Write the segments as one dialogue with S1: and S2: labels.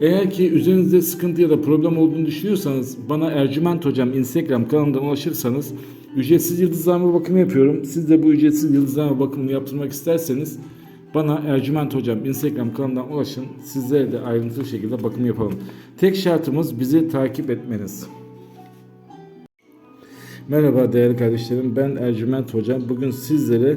S1: Eğer ki üzerinizde sıkıntı ya da problem olduğunu düşünüyorsanız bana Ercüment Hocam Instagram kanalından ulaşırsanız ücretsiz yıldızlama bakımı yapıyorum. Siz de bu ücretsiz yıldızlama bakımını yaptırmak isterseniz bana Ercüment Hocam Instagram kanalından ulaşın. Sizlere de ayrıntılı şekilde bakım yapalım. Tek şartımız bizi takip etmeniz. Merhaba değerli kardeşlerim. Ben Ercüment Hocam. Bugün sizlere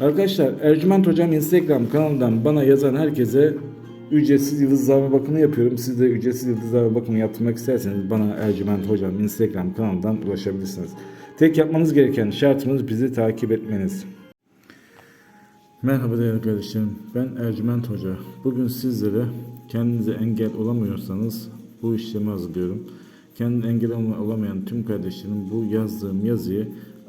S1: Arkadaşlar Ercüment Hocam Instagram kanalından bana yazan herkese ücretsiz yıldızlama bakımı yapıyorum. Siz de ücretsiz yıldızlama bakımı yaptırmak isterseniz bana Ercüment Hocam Instagram kanalından ulaşabilirsiniz. Tek yapmanız gereken şartımız bizi takip etmeniz. Merhaba değerli kardeşlerim. Ben Ercüment Hoca. Bugün sizlere kendinize engel olamıyorsanız bu işlemi hazırlıyorum. Kendine engel olamayan tüm kardeşlerim bu yazdığım yazıyı